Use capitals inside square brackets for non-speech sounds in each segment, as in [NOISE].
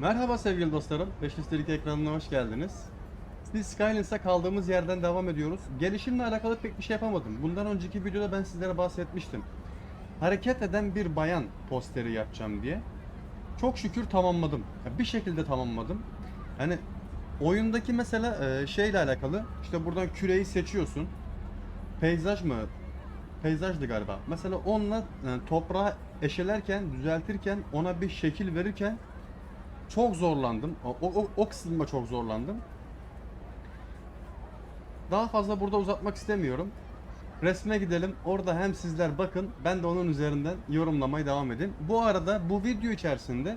Merhaba sevgili dostlarım. 5 listelik ekranına hoş geldiniz. Biz Skylines'a kaldığımız yerden devam ediyoruz. Gelişimle alakalı pek bir şey yapamadım. Bundan önceki videoda ben sizlere bahsetmiştim. Hareket eden bir bayan posteri yapacağım diye. Çok şükür tamamladım. Bir şekilde tamamladım. Hani oyundaki mesela e, şeyle alakalı işte buradan küreyi seçiyorsun. Peyzaj mı? Peyzajdı galiba. Mesela onunla e, toprağı eşelerken, düzeltirken, ona bir şekil verirken çok zorlandım. O, o, o, kısımda çok zorlandım. Daha fazla burada uzatmak istemiyorum. Resme gidelim. Orada hem sizler bakın, ben de onun üzerinden yorumlamaya devam edin. Bu arada bu video içerisinde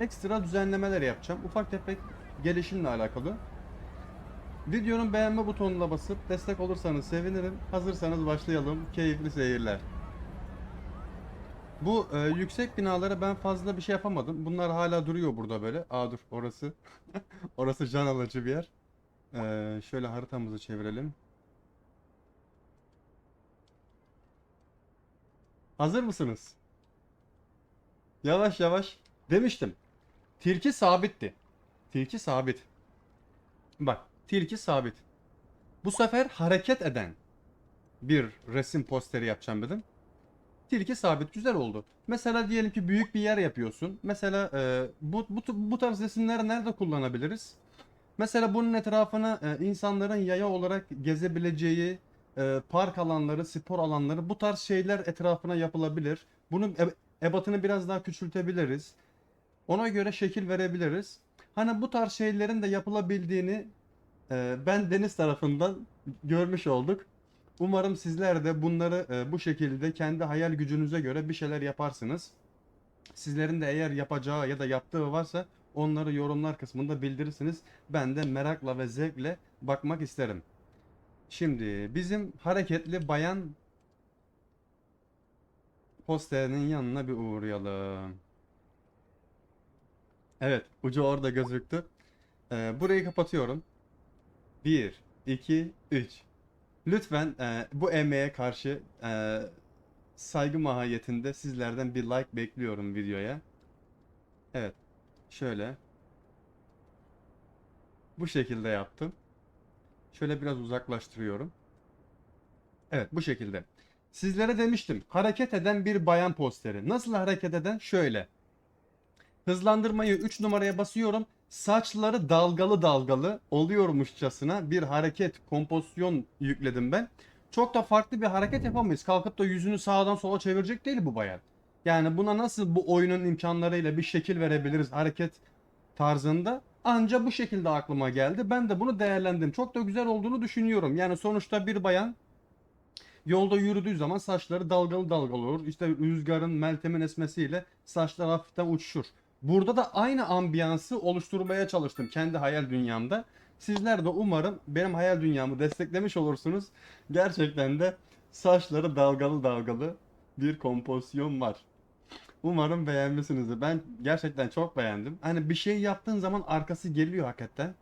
ekstra düzenlemeler yapacağım. Ufak tefek gelişimle alakalı. Videonun beğenme butonuna basıp destek olursanız sevinirim. Hazırsanız başlayalım. Keyifli seyirler. Bu e, yüksek binalara ben fazla bir şey yapamadım. Bunlar hala duruyor burada böyle. Aa dur orası. [LAUGHS] orası can alıcı bir yer. E, şöyle haritamızı çevirelim. Hazır mısınız? Yavaş yavaş. Demiştim. Tilki sabitti. Tilki sabit. Bak, tilki sabit. Bu sefer hareket eden bir resim posteri yapacağım dedim. Tilki sabit güzel oldu. Mesela diyelim ki büyük bir yer yapıyorsun. Mesela e, bu, bu, bu tarz resimleri nerede kullanabiliriz? Mesela bunun etrafına e, insanların yaya olarak gezebileceği e, park alanları, spor alanları bu tarz şeyler etrafına yapılabilir. Bunun e- ebatını biraz daha küçültebiliriz. Ona göre şekil verebiliriz. Hani bu tarz şeylerin de yapılabildiğini e, ben deniz tarafından görmüş olduk. Umarım sizler de bunları e, bu şekilde kendi hayal gücünüze göre bir şeyler yaparsınız. Sizlerin de eğer yapacağı ya da yaptığı varsa onları yorumlar kısmında bildirirsiniz. Ben de merakla ve zevkle bakmak isterim. Şimdi bizim hareketli bayan posterinin yanına bir uğrayalım. Evet, ucu orada gözüktü. Ee, burayı kapatıyorum. 1, 2, 3. Lütfen e, bu emeğe karşı e, saygı mahiyetinde sizlerden bir like bekliyorum videoya. Evet. Şöyle. Bu şekilde yaptım. Şöyle biraz uzaklaştırıyorum. Evet bu şekilde. Sizlere demiştim. Hareket eden bir bayan posteri. Nasıl hareket eden? Şöyle. Hızlandırmayı 3 numaraya basıyorum. Saçları dalgalı dalgalı oluyormuşçasına bir hareket, kompozisyon yükledim ben. Çok da farklı bir hareket yapamayız. Kalkıp da yüzünü sağdan sola çevirecek değil bu bayan. Yani buna nasıl bu oyunun imkanlarıyla bir şekil verebiliriz hareket tarzında? Anca bu şekilde aklıma geldi. Ben de bunu değerlendim. Çok da güzel olduğunu düşünüyorum. Yani sonuçta bir bayan Yolda yürüdüğü zaman saçları dalgalı dalgalı olur. İşte rüzgarın, meltemin esmesiyle saçlar hafiften uçuşur. Burada da aynı ambiyansı oluşturmaya çalıştım kendi hayal dünyamda. Sizler de umarım benim hayal dünyamı desteklemiş olursunuz. Gerçekten de saçları dalgalı dalgalı bir kompozisyon var. Umarım beğenmişsinizdir. Ben gerçekten çok beğendim. Hani bir şey yaptığın zaman arkası geliyor hakikaten.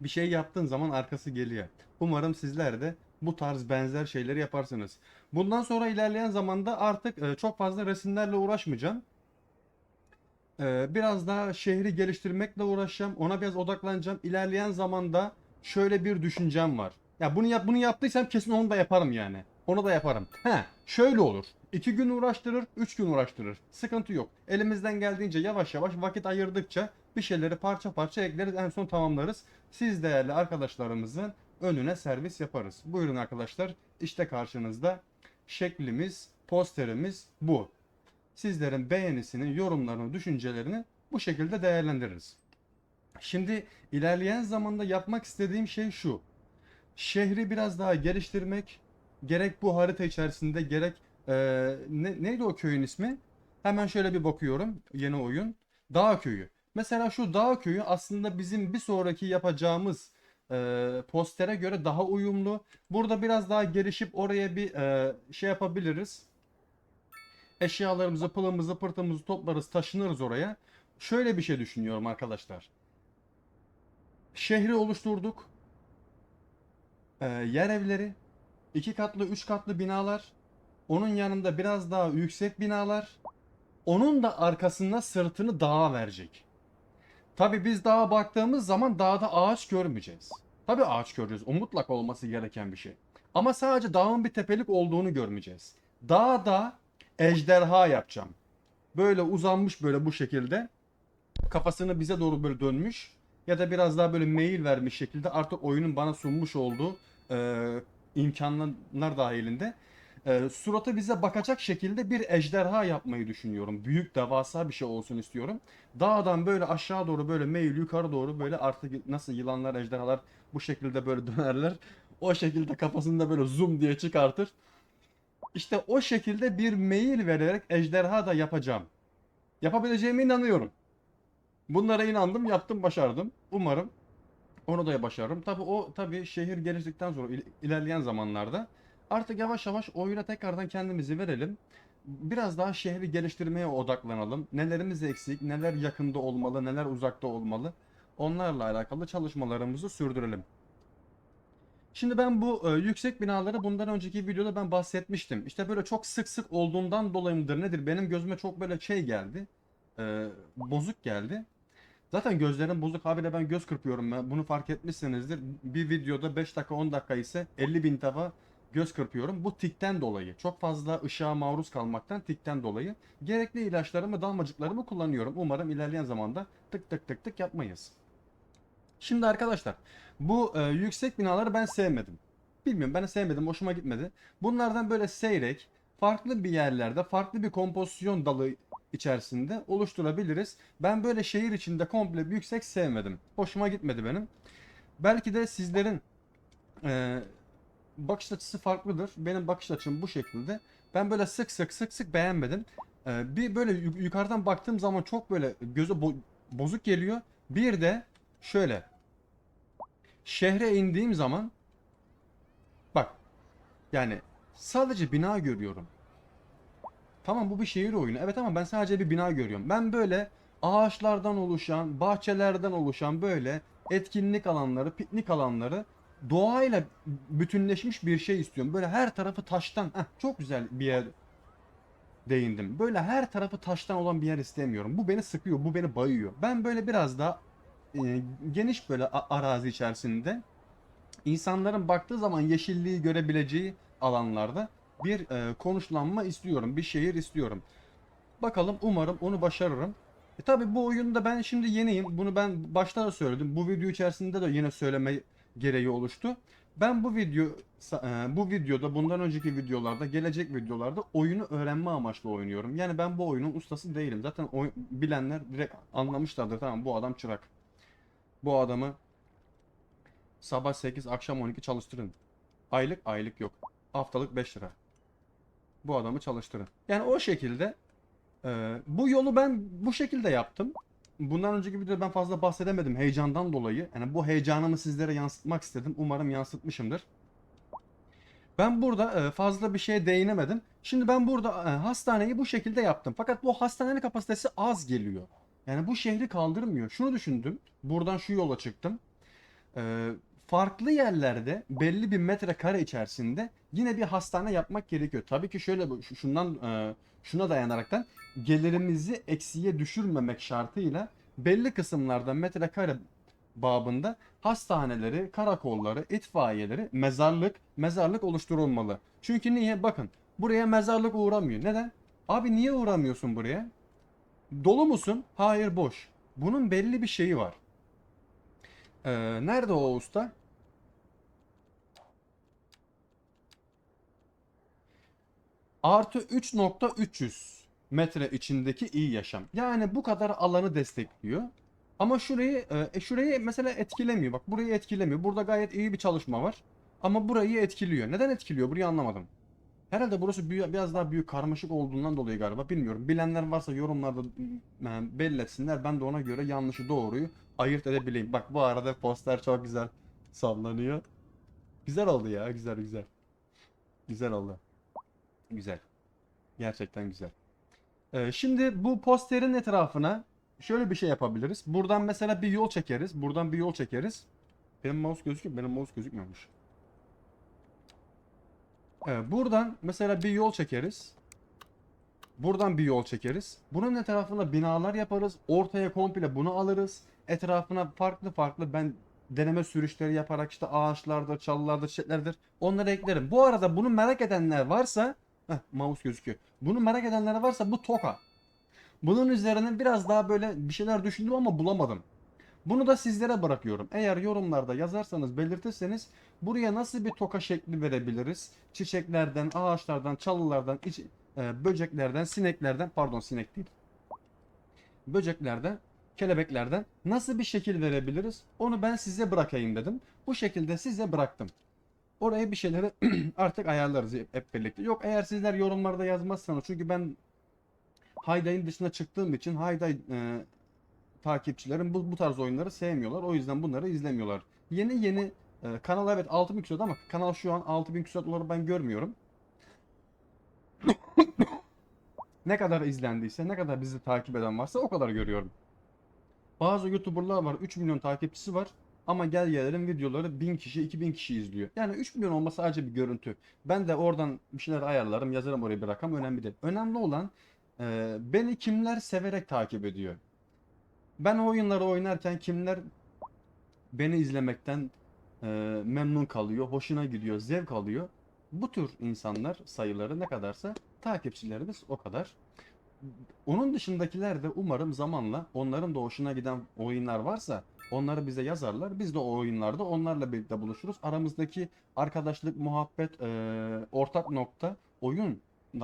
Bir şey yaptığın zaman arkası geliyor. Umarım sizler de bu tarz benzer şeyleri yaparsınız. Bundan sonra ilerleyen zamanda artık e, çok fazla resimlerle uğraşmayacağım. E, biraz daha şehri geliştirmekle uğraşacağım. Ona biraz odaklanacağım. İlerleyen zamanda şöyle bir düşüncem var. Ya bunu yap bunu yaptıysam kesin onu da yaparım yani. Onu da yaparım. He, şöyle olur. 2 gün uğraştırır, 3 gün uğraştırır. Sıkıntı yok. Elimizden geldiğince yavaş yavaş vakit ayırdıkça bir şeyleri parça parça ekleriz. En son tamamlarız. Siz değerli arkadaşlarımızın önüne servis yaparız. Buyurun arkadaşlar. İşte karşınızda şeklimiz, posterimiz bu. Sizlerin beğenisini, yorumlarını, düşüncelerini bu şekilde değerlendiririz. Şimdi ilerleyen zamanda yapmak istediğim şey şu. Şehri biraz daha geliştirmek, gerek bu harita içerisinde gerek eee, ne, neydi o köyün ismi? Hemen şöyle bir bakıyorum yeni oyun. Dağ köyü. Mesela şu dağ köyü aslında bizim bir sonraki yapacağımız eee, postere göre daha uyumlu. Burada biraz daha gelişip oraya bir eee, şey yapabiliriz. Eşyalarımızı, pılımızı, pırtımızı toplarız, taşınırız oraya. Şöyle bir şey düşünüyorum arkadaşlar. Şehri oluşturduk. Eee, yer evleri, iki katlı, üç katlı binalar. Onun yanında biraz daha yüksek binalar. Onun da arkasında sırtını dağa verecek. Tabi biz dağa baktığımız zaman dağda ağaç görmeyeceğiz. Tabi ağaç göreceğiz. O mutlak olması gereken bir şey. Ama sadece dağın bir tepelik olduğunu görmeyeceğiz. Dağda ejderha yapacağım. Böyle uzanmış böyle bu şekilde. Kafasını bize doğru böyle dönmüş. Ya da biraz daha böyle meyil vermiş şekilde artık oyunun bana sunmuş olduğu e, imkanlar dahilinde e, suratı bize bakacak şekilde bir ejderha yapmayı düşünüyorum. Büyük devasa bir şey olsun istiyorum. Dağdan böyle aşağı doğru böyle meyil yukarı doğru böyle artık nasıl yılanlar ejderhalar bu şekilde böyle [LAUGHS] dönerler. O şekilde kafasında böyle zoom diye çıkartır. İşte o şekilde bir meyil vererek ejderha da yapacağım. Yapabileceğime inanıyorum. Bunlara inandım, yaptım, başardım. Umarım onu da başarırım. Tabii o tabii şehir geliştikten sonra il- ilerleyen zamanlarda artık yavaş yavaş oyuna tekrardan kendimizi verelim. Biraz daha şehri geliştirmeye odaklanalım. Nelerimiz eksik, neler yakında olmalı, neler uzakta olmalı. Onlarla alakalı çalışmalarımızı sürdürelim. Şimdi ben bu e, yüksek binaları bundan önceki videoda ben bahsetmiştim. İşte böyle çok sık sık olduğundan dolayı mıdır nedir? Benim gözüme çok böyle şey geldi. e, bozuk geldi. Zaten gözlerim bozuk habire ben göz kırpıyorum ben. Bunu fark etmişsinizdir. Bir videoda 5 dakika 10 dakika ise 50 bin defa göz kırpıyorum. Bu tikten dolayı. Çok fazla ışığa maruz kalmaktan tikten dolayı. Gerekli ilaçlarımı, damlacıklarımı kullanıyorum. Umarım ilerleyen zamanda tık tık tık tık yapmayız. Şimdi arkadaşlar bu e, yüksek binaları ben sevmedim. Bilmiyorum ben sevmedim hoşuma gitmedi. Bunlardan böyle seyrek farklı bir yerlerde farklı bir kompozisyon dalı içerisinde oluşturabiliriz. Ben böyle şehir içinde komple bir yüksek sevmedim. Hoşuma gitmedi benim. Belki de sizlerin e, bakış açısı farklıdır. Benim bakış açım bu şekilde. Ben böyle sık sık sık sık beğenmedim. E, bir böyle yu- yukarıdan baktığım zaman çok böyle göze bo- bozuk geliyor. Bir de şöyle şehre indiğim zaman bak yani sadece bina görüyorum. Tamam bu bir şehir oyunu. Evet ama ben sadece bir bina görüyorum. Ben böyle ağaçlardan oluşan, bahçelerden oluşan böyle etkinlik alanları, piknik alanları doğayla bütünleşmiş bir şey istiyorum. Böyle her tarafı taştan. Heh, çok güzel bir yer değindim. Böyle her tarafı taştan olan bir yer istemiyorum. Bu beni sıkıyor, bu beni bayıyor. Ben böyle biraz daha e, geniş böyle arazi içerisinde insanların baktığı zaman yeşilliği görebileceği alanlarda bir e, konuşlanma istiyorum. Bir şehir istiyorum. Bakalım umarım onu başarırım. E tabi bu oyunda ben şimdi yeniyim. Bunu ben başta da söyledim. Bu video içerisinde de yine söyleme gereği oluştu. Ben bu video e, bu videoda bundan önceki videolarda gelecek videolarda oyunu öğrenme amaçlı oynuyorum. Yani ben bu oyunun ustası değilim. Zaten oy- bilenler direkt anlamışlardır. Tamam bu adam çırak. Bu adamı sabah 8 akşam 12 çalıştırın. Aylık aylık yok. Haftalık 5 lira. Bu adamı çalıştırın. Yani o şekilde e, bu yolu ben bu şekilde yaptım. Bundan önceki videoda ben fazla bahsedemedim heyecandan dolayı. Yani bu heyecanımı sizlere yansıtmak istedim. Umarım yansıtmışımdır. Ben burada e, fazla bir şeye değinemedim. Şimdi ben burada e, hastaneyi bu şekilde yaptım. Fakat bu hastanenin kapasitesi az geliyor. Yani bu şehri kaldırmıyor. Şunu düşündüm. Buradan şu yola çıktım. Ee, farklı yerlerde belli bir metrekare içerisinde yine bir hastane yapmak gerekiyor. Tabii ki şöyle şundan e, şuna dayanaraktan gelirimizi eksiye düşürmemek şartıyla belli kısımlarda metrekare babında hastaneleri, karakolları, itfaiyeleri, mezarlık, mezarlık oluşturulmalı. Çünkü niye? Bakın buraya mezarlık uğramıyor. Neden? Abi niye uğramıyorsun buraya? Dolu musun? Hayır boş. Bunun belli bir şeyi var. Ee, nerede o usta? Artı 3.300 metre içindeki iyi yaşam. Yani bu kadar alanı destekliyor. Ama şurayı e, e, şurayı mesela etkilemiyor. Bak burayı etkilemiyor. Burada gayet iyi bir çalışma var. Ama burayı etkiliyor. Neden etkiliyor? Burayı anlamadım. Herhalde burası biraz daha büyük karmaşık olduğundan dolayı galiba. Bilmiyorum. Bilenler varsa yorumlarda e, belli etsinler. Ben de ona göre yanlışı doğruyu ayırt edebileyim. Bak bu arada poster çok güzel sallanıyor. Güzel oldu ya. Güzel güzel. Güzel oldu. Güzel. Gerçekten güzel. Ee, şimdi bu posterin etrafına şöyle bir şey yapabiliriz. Buradan mesela bir yol çekeriz. Buradan bir yol çekeriz. Benim mouse gözüküyor. Benim mouse gözükmüyormuş. Evet, buradan mesela bir yol çekeriz. Buradan bir yol çekeriz. Bunun etrafına binalar yaparız. Ortaya komple bunu alırız. Etrafına farklı farklı ben deneme sürüşleri yaparak işte ağaçlardır, çalılardır, çiçeklerdir onları eklerim. Bu arada bunu merak edenler varsa heh, mouse gözüküyor. Bunu merak edenler varsa bu Toka. Bunun üzerine biraz daha böyle bir şeyler düşündüm ama bulamadım. Bunu da sizlere bırakıyorum. Eğer yorumlarda yazarsanız, belirtirseniz buraya nasıl bir toka şekli verebiliriz? Çiçeklerden, ağaçlardan, çalılardan, iç- e, böceklerden, sineklerden, pardon sinek değil. Böceklerden, kelebeklerden nasıl bir şekil verebiliriz? Onu ben size bırakayım dedim. Bu şekilde size bıraktım. Oraya bir şeyleri [CLEARS THROAT] artık ayarlarız hep birlikte. Yok eğer sizler yorumlarda yazmazsanız çünkü ben Hayday'ın dışına çıktığım için Hayday e, takipçilerim bu, bu tarz oyunları sevmiyorlar. O yüzden bunları izlemiyorlar. Yeni yeni e, kanal evet 6000 küsur ama kanal şu an 6000 küsurları ben görmüyorum. [COUGHS] ne kadar izlendiyse, ne kadar bizi takip eden varsa o kadar görüyorum. Bazı YouTuber'lar var 3 milyon takipçisi var ama gel gelelim videoları 1000 kişi 2000 kişi izliyor. Yani 3 milyon olması sadece bir görüntü. Ben de oradan bir şeyler ayarlarım yazarım oraya bir rakam önemli değil. Önemli olan e, beni kimler severek takip ediyor. Ben oyunları oynarken kimler beni izlemekten e, memnun kalıyor, hoşuna gidiyor, zevk alıyor. Bu tür insanlar sayıları ne kadarsa takipçilerimiz o kadar. Onun dışındakiler de umarım zamanla onların da hoşuna giden oyunlar varsa onları bize yazarlar. Biz de o oyunlarda onlarla birlikte buluşuruz. Aramızdaki arkadaşlık, muhabbet, e, ortak nokta, oyunla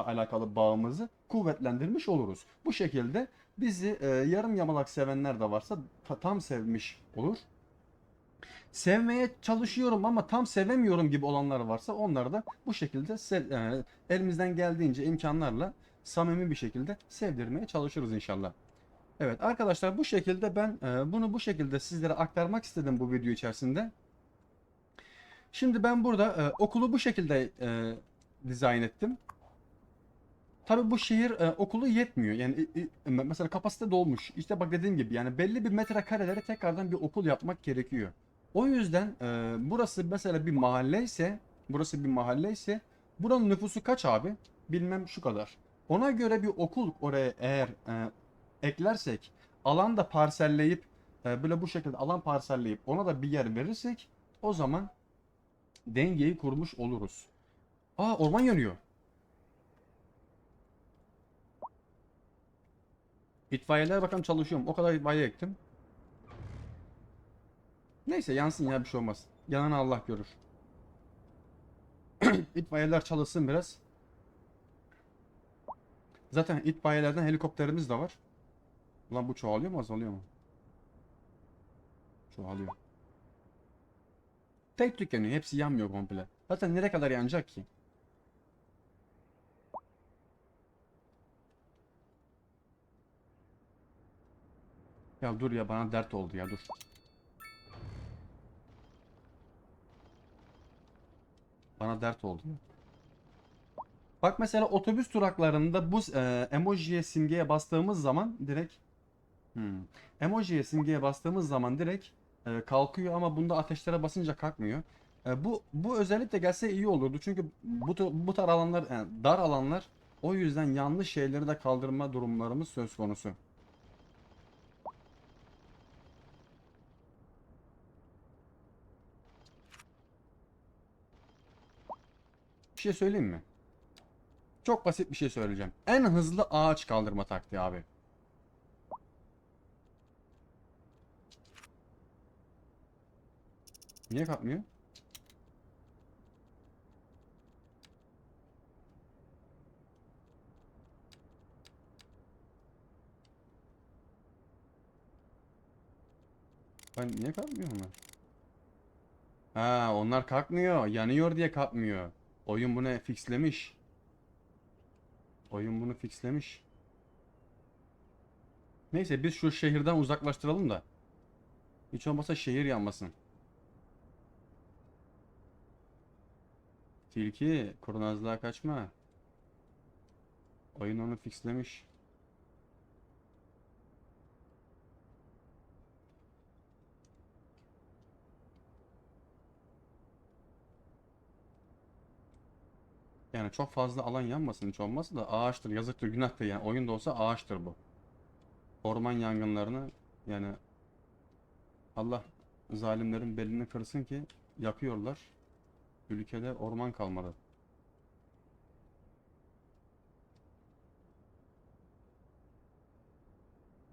alakalı bağımızı kuvvetlendirmiş oluruz. Bu şekilde bizi e, yarım yamalak sevenler de varsa ta- tam sevmiş olur. Sevmeye çalışıyorum ama tam sevemiyorum gibi olanlar varsa onları da bu şekilde sev- e, elimizden geldiğince imkanlarla samimi bir şekilde sevdirmeye çalışırız inşallah. Evet arkadaşlar bu şekilde ben e, bunu bu şekilde sizlere aktarmak istedim bu video içerisinde. Şimdi ben burada e, okulu bu şekilde e, dizayn ettim. Tabii bu şehir e, okulu yetmiyor. Yani i- i- mesela kapasite dolmuş. İşte bak dediğim gibi yani belli bir metrekarelere tekrardan bir okul yapmak gerekiyor. O yüzden e, burası mesela bir mahalle ise burası bir mahalle ise buranın nüfusu kaç abi? Bilmem şu kadar. Ona göre bir okul oraya eğer e, eklersek alan da parselleyip e, böyle bu şekilde alan parselleyip ona da bir yer verirsek o zaman dengeyi kurmuş oluruz. Aa orman yanıyor. İtfaiyeler bakalım çalışıyor mu? O kadar itfaiye ektim. Neyse yansın ya bir şey olmaz. Yanını Allah görür. [CLEARS THROAT] İtfaiyeler çalışsın biraz. Zaten itfaiyelerden helikopterimiz de var. Ulan bu çoğalıyor mu azalıyor mu? Çoğalıyor. Tek tük yanıyor. Hepsi yanmıyor komple. Zaten nereye kadar yanacak ki? Ya dur ya bana dert oldu ya dur. Bana dert oldu. Bak mesela otobüs duraklarında bu e, emojiye simgeye bastığımız zaman direkt hmm, emojiye simgeye bastığımız zaman direkt e, kalkıyor ama bunda ateşlere basınca kalkmıyor. E, bu bu özellikle gelse iyi olurdu çünkü bu bu tar alanlar yani dar alanlar o yüzden yanlış şeyleri de kaldırma durumlarımız söz konusu. Bir şey söyleyeyim mi? Çok basit bir şey söyleyeceğim. En hızlı ağaç kaldırma taktiği abi. Niye kalkmıyor? Ben niye kalkmıyor onlar? Ha, onlar kalkmıyor. Yanıyor diye kalkmıyor. Oyun bunu fixlemiş. Oyun bunu fixlemiş. Neyse biz şu şehirden uzaklaştıralım da. Hiç olmazsa şehir yanmasın. Tilki, kurnazlığa kaçma. Oyun onu fixlemiş. Yani çok fazla alan yanmasın hiç olmazsa da ağaçtır, yazıktır, günahtır yani. Oyunda olsa ağaçtır bu. Orman yangınlarını yani Allah zalimlerin belini kırsın ki yakıyorlar. Ülkede orman kalmadı.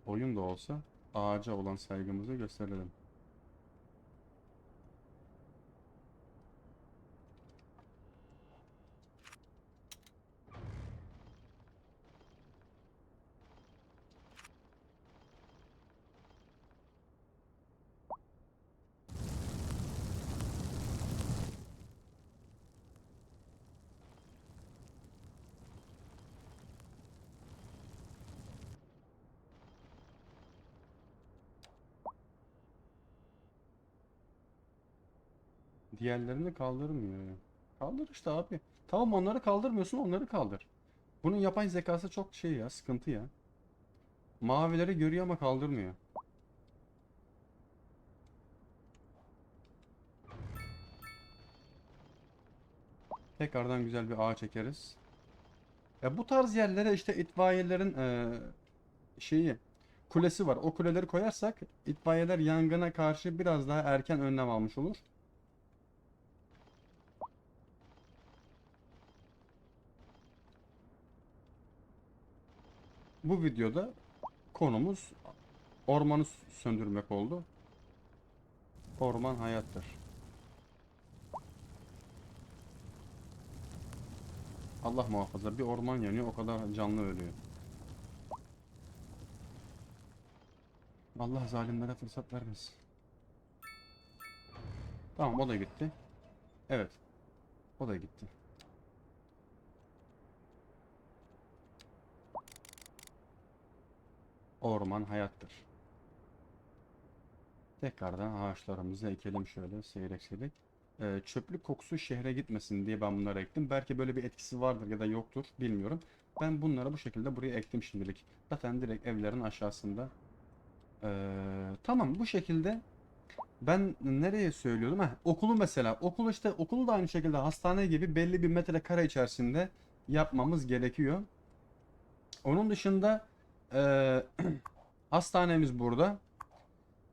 Oyun da olsa ağaca olan saygımızı gösterelim. Diğerlerini kaldırmıyor. Kaldır işte abi. Tamam onları kaldırmıyorsun onları kaldır. Bunun yapay zekası çok şey ya sıkıntı ya. Mavileri görüyor ama kaldırmıyor. Tekrardan güzel bir ağaç çekeriz. Ya bu tarz yerlere işte itfaiyelerin eee, şeyi kulesi var. O kuleleri koyarsak itfaiyeler yangına karşı biraz daha erken önlem almış olur. Bu videoda konumuz ormanı söndürmek oldu. Orman hayattır. Allah muhafaza bir orman yanıyor o kadar canlı ölüyor. Allah zalimlere fırsat vermesin. Tamam o da gitti. Evet. O da gitti. Orman hayattır. Tekrardan ağaçlarımızı ekelim şöyle seyrek seyrek. Ee, çöplük kokusu şehre gitmesin diye ben bunları ektim. Belki böyle bir etkisi vardır ya da yoktur bilmiyorum. Ben bunları bu şekilde buraya ektim şimdilik. Zaten direkt evlerin aşağısında. Ee, tamam bu şekilde ben nereye söylüyordum? Heh, okulu mesela. Okul işte okulu da aynı şekilde hastane gibi belli bir metrekare içerisinde yapmamız gerekiyor. Onun dışında eee, [CLEARS THROAT] hastanemiz burada.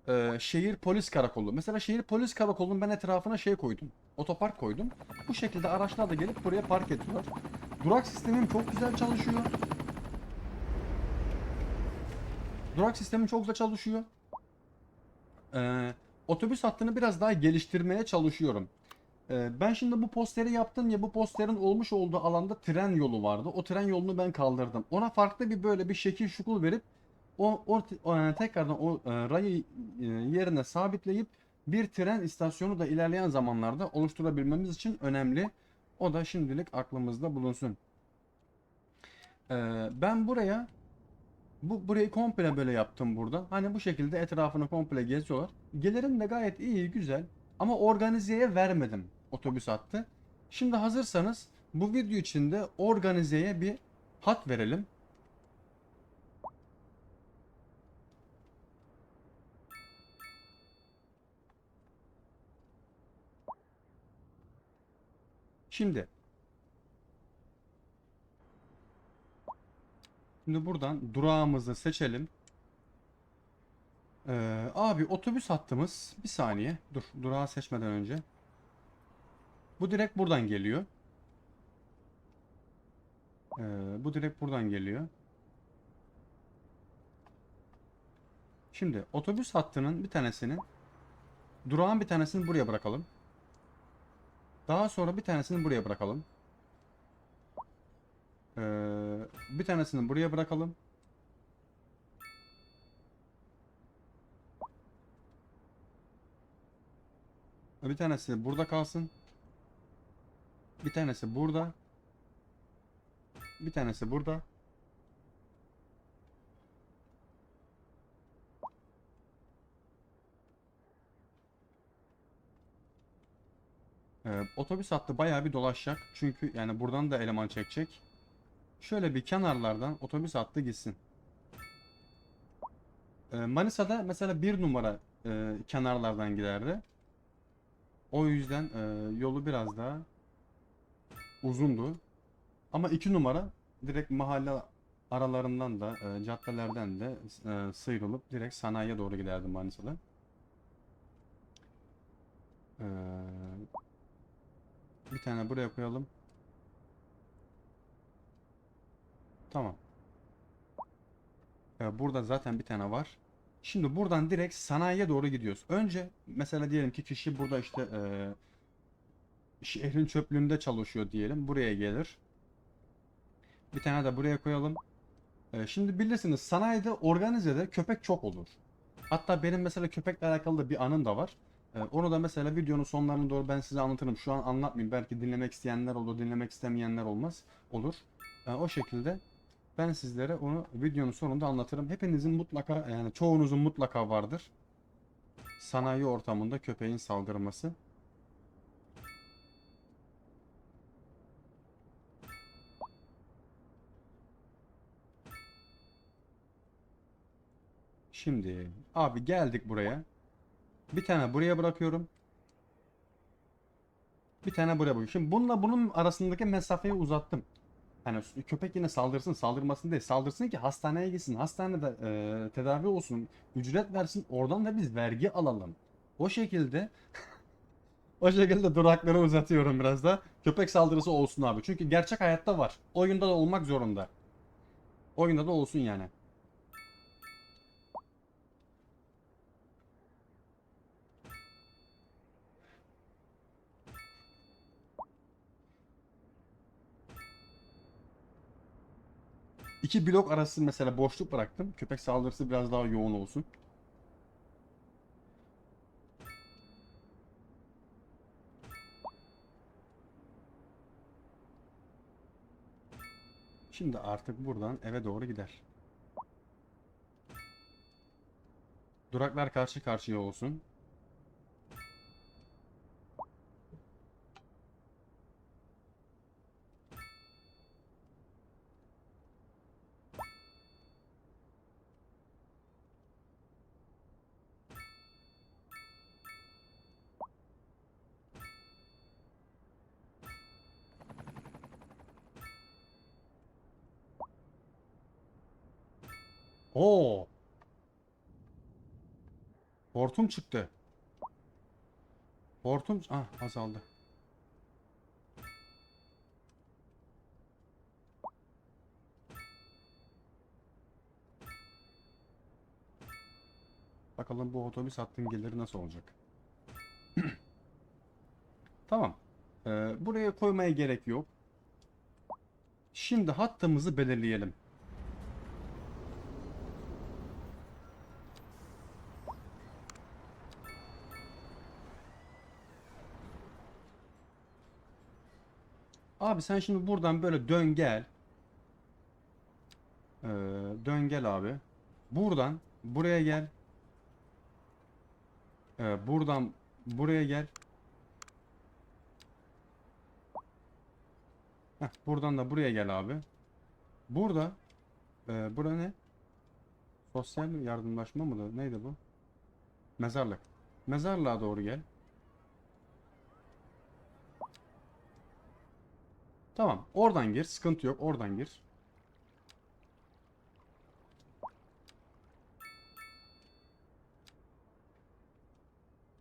Eee, şehir polis karakolu. Mesela şehir polis karakolunun ben etrafına şey koydum. Otopark koydum. Bu şekilde araçlar da gelip buraya park ediyorlar. Durak sistemim çok güzel çalışıyor. Durak sistemi çok güzel çalışıyor. Ee, otobüs hattını biraz daha geliştirmeye çalışıyorum. Ee, ben şimdi bu posteri yaptım ya bu posterin olmuş olduğu alanda tren yolu vardı. O tren yolunu ben kaldırdım. Ona farklı bir böyle bir şekil şukul verip o, o, o tekrardan o e, rayı e, yerine sabitleyip bir tren istasyonu da ilerleyen zamanlarda oluşturabilmemiz için önemli. O da şimdilik aklımızda bulunsun. Ee, ben buraya bu burayı komple böyle yaptım burada. Hani bu şekilde etrafını komple geziyorlar. Gelirim de gayet iyi, güzel. Ama organizeye vermedim otobüs hattı. Şimdi hazırsanız bu video içinde organizeye bir hat verelim. Şimdi Şimdi buradan durağımızı seçelim. Ee, abi otobüs hattımız bir saniye dur durağı seçmeden önce. Bu direkt buradan geliyor. Ee, bu direkt buradan geliyor. Şimdi otobüs hattının bir tanesini durağın bir tanesini buraya bırakalım. Daha sonra bir tanesini buraya bırakalım. Ee, bir tanesini buraya bırakalım. Bir tanesi burada kalsın. Bir tanesi burada. Bir tanesi burada. Ee, otobüs hattı bayağı bir dolaşacak. Çünkü yani buradan da eleman çekecek. Şöyle bir kenarlardan otobüs hattı gitsin. Ee, Manisa'da mesela bir numara e, kenarlardan giderdi. O yüzden e, yolu biraz daha uzundu. Ama 2 numara direkt mahalle aralarından da e, caddelerden de e, sıyrılıp direkt sanayiye doğru giderdi Manisa'da. Ee, bir tane buraya koyalım. Tamam. Ee, burada zaten bir tane var. Şimdi buradan direkt sanayiye doğru gidiyoruz. Önce mesela diyelim ki kişi burada işte e, şehrin çöplüğünde çalışıyor diyelim. Buraya gelir. Bir tane de buraya koyalım. Ee, şimdi bilirsiniz sanayide organizede köpek çok olur. Hatta benim mesela köpekle alakalı da bir anım da var. Ee, onu da mesela videonun sonlarına doğru ben size anlatırım. Şu an anlatmayayım. Belki dinlemek isteyenler olur, dinlemek istemeyenler olmaz. Olur. Ee, o şekilde ben sizlere onu videonun sonunda anlatırım. Hepinizin mutlaka yani çoğunuzun mutlaka vardır. Sanayi ortamında köpeğin saldırması. Şimdi abi geldik buraya. Bir tane buraya bırakıyorum. Bir tane buraya bırakıyorum. Şimdi bununla bunun arasındaki mesafeyi uzattım. Hani köpek yine saldırsın, saldırmasın değil. Saldırsın ki hastaneye gitsin. Hastanede e, tedavi olsun. Ücret versin. Oradan da biz vergi alalım. O şekilde [LAUGHS] o şekilde durakları uzatıyorum biraz da. Köpek saldırısı olsun abi. Çünkü gerçek hayatta var. Oyunda da olmak zorunda. Oyunda da olsun yani. İki blok arası mesela boşluk bıraktım. Köpek saldırısı biraz daha yoğun olsun. Şimdi artık buradan eve doğru gider. Duraklar karşı karşıya olsun. Oo. Hortum çıktı. Hortum ah azaldı. Bakalım bu otobüs hattın geliri nasıl olacak? [CLEARS THROAT] Tamam. Ee, buraya koymaya gerek yok. Şimdi hattımızı belirleyelim. Abi sen şimdi buradan böyle dön gel. Ee, dön gel abi. Buradan buraya gel. Ee, buradan buraya gel. Heh, buradan da buraya gel abi. Burada e, bura ne? Sosyal yardımlaşma mı Neydi bu? Mezarlık. Mezarlığa doğru gel. Tamam. Oradan gir. Sıkıntı yok. Oradan gir.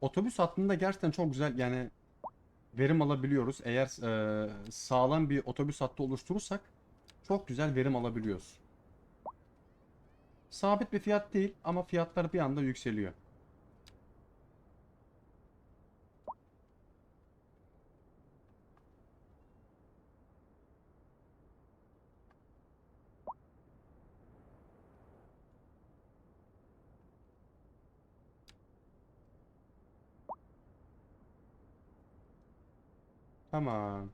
Otobüs hattında gerçekten çok güzel yani verim alabiliyoruz. Eğer e, sağlam bir otobüs hattı oluşturursak çok güzel verim alabiliyoruz. Sabit bir fiyat değil ama fiyatlar bir anda yükseliyor. Tamam.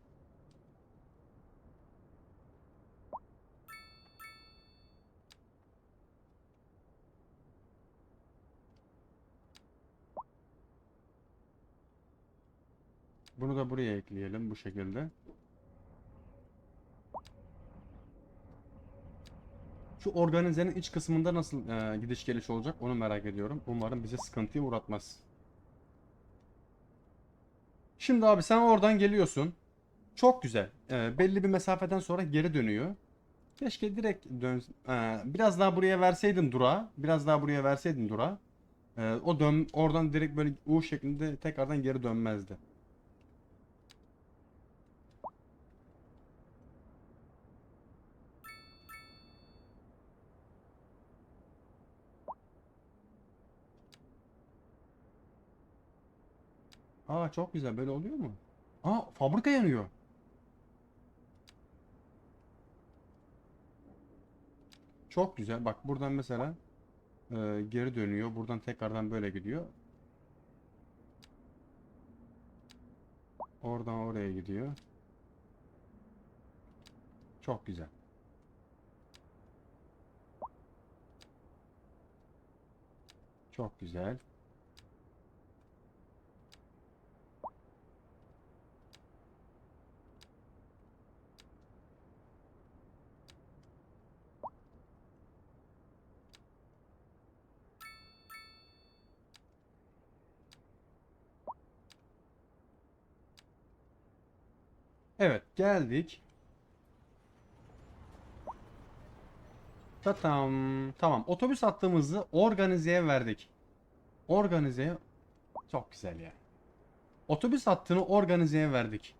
Bunu da buraya ekleyelim bu şekilde. Şu organizenin iç kısmında nasıl e, gidiş geliş olacak onu merak ediyorum. Umarım bize sıkıntıya uğratmaz. Şimdi abi sen oradan geliyorsun. Çok güzel. Ee, belli bir mesafeden sonra geri dönüyor. Keşke direkt dön... Ee, biraz daha buraya verseydin durağı. Biraz daha buraya verseydin durağı. Ee, o dön oradan direkt böyle U şeklinde tekrardan geri dönmezdi. Aa çok güzel. Böyle oluyor mu? Aa fabrika yanıyor. Çok güzel. Bak buradan mesela e, geri dönüyor. Buradan tekrardan böyle gidiyor. Oradan oraya gidiyor. Çok güzel. Çok güzel. Evet, geldik. Tatam. Tamam. Otobüs hattımızı organizeye verdik. Organizeye çok güzel ya. Otobüs hattını organizeye verdik.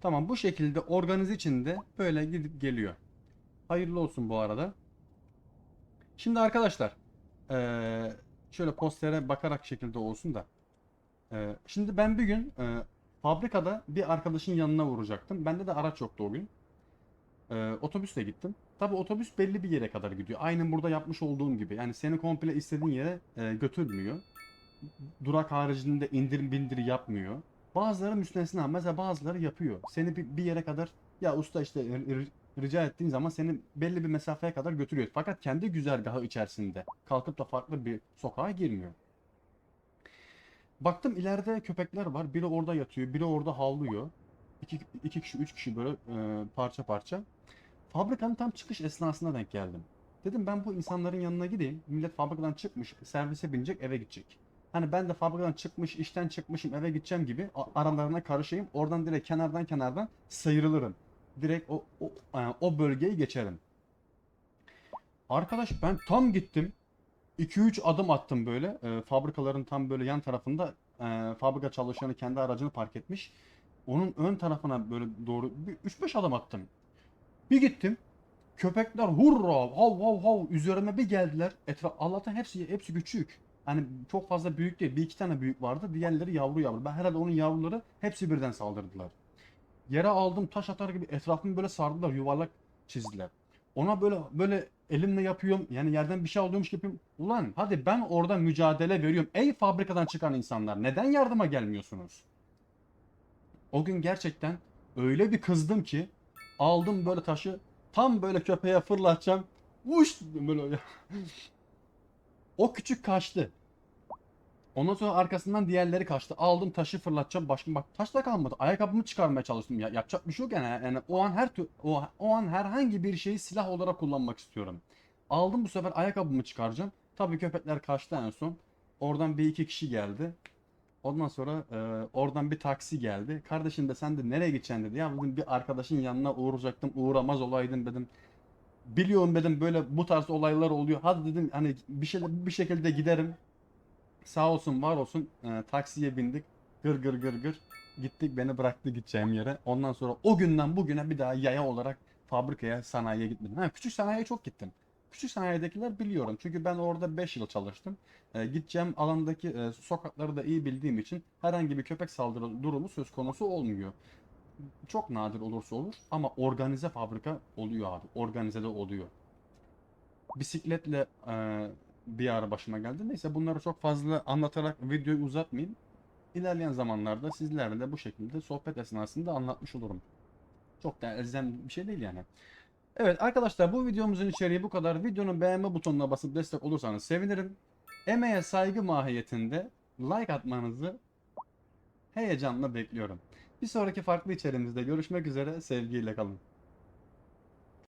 Tamam, bu şekilde organize içinde böyle gidip geliyor. Hayırlı olsun bu arada. Şimdi arkadaşlar, şöyle postere bakarak şekilde olsun da. Şimdi ben bir gün fabrikada bir arkadaşın yanına vuracaktım. Bende de araç yoktu o gün. Ee, otobüsle gittim. Tabi otobüs belli bir yere kadar gidiyor. Aynen burada yapmış olduğum gibi. Yani seni komple istediğin yere e, götürmüyor. Durak haricinde indir bindir yapmıyor. Bazıları müstesna. Mesela bazıları yapıyor. Seni bir, bir yere kadar ya usta işte rica ettiğin zaman seni belli bir mesafeye kadar götürüyor. Fakat kendi güzergahı içerisinde. Kalkıp da farklı bir sokağa girmiyor. Baktım ileride köpekler var. Biri orada yatıyor, biri orada havlıyor. İki, iki kişi, üç kişi böyle e, parça parça. Fabrikanın tam çıkış esnasına denk geldim. Dedim ben bu insanların yanına gideyim. Millet fabrikadan çıkmış, servise binecek, eve gidecek. Hani ben de fabrikadan çıkmış, işten çıkmışım, eve gideceğim gibi aralarına karışayım. Oradan direkt kenardan kenardan sıyrılırım. Direkt o, o, e, o bölgeyi geçerim. Arkadaş ben tam gittim. 2-3 adım attım böyle. E, fabrikaların tam böyle yan tarafında e, fabrika çalışanı kendi aracını park etmiş. Onun ön tarafına böyle doğru bir 3-5 adım attım. Bir gittim. Köpekler hurra hav hav hav üzerime bir geldiler. Etraf Allah'tan hepsi hepsi küçük. Hani çok fazla büyük değil. Bir iki tane büyük vardı. Diğerleri yavru yavru. Ben herhalde onun yavruları hepsi birden saldırdılar. Yere aldım taş atar gibi etrafımı böyle sardılar. Yuvarlak çizdiler. Ona böyle böyle elimle yapıyorum. Yani yerden bir şey alıyormuş gibi. Ulan hadi ben orada mücadele veriyorum. Ey fabrikadan çıkan insanlar neden yardıma gelmiyorsunuz? O gün gerçekten öyle bir kızdım ki aldım böyle taşı tam böyle köpeğe fırlatacağım. Vuş böyle. [LAUGHS] o küçük kaçtı. Ondan sonra arkasından diğerleri kaçtı. Aldım taşı fırlatacağım. Başım bak taş da kalmadı. Ayakkabımı çıkarmaya çalıştım. Ya, yapacak bir şey yok yani. Yani o an her o, o an herhangi bir şeyi silah olarak kullanmak istiyorum. Aldım bu sefer ayakkabımı çıkaracağım. Tabii köpekler kaçtı en son. Oradan bir iki kişi geldi. Ondan sonra e, oradan bir taksi geldi. Kardeşim de sen de nereye gideceksin dedi. Ya dedim bir arkadaşın yanına uğrayacaktım. Uğramaz olaydım dedim. Biliyorum dedim böyle bu tarz olaylar oluyor. Hadi dedim hani bir şey bir şekilde giderim. Sağ olsun var olsun e, taksiye bindik. Gır gır gır gır. Gittik beni bıraktı gideceğim yere. Ondan sonra o günden bugüne bir daha yaya olarak fabrikaya, sanayiye gitmedim. Ha, küçük sanayiye çok gittim. Küçük sanayidekiler biliyorum. Çünkü ben orada 5 yıl çalıştım. E, gideceğim alandaki e, sokakları da iyi bildiğim için herhangi bir köpek saldırı durumu söz konusu olmuyor. Çok nadir olursa olur ama organize fabrika oluyor abi. Organizede oluyor. Bisikletle e, bir ara başıma geldi. Neyse bunları çok fazla anlatarak videoyu uzatmayayım. İlerleyen zamanlarda sizlerle de bu şekilde sohbet esnasında anlatmış olurum. Çok da elzem bir şey değil yani. Evet arkadaşlar bu videomuzun içeriği bu kadar. Videonun beğenme butonuna basıp destek olursanız sevinirim. Emeğe saygı mahiyetinde like atmanızı heyecanla bekliyorum. Bir sonraki farklı içeriğimizde görüşmek üzere. Sevgiyle kalın.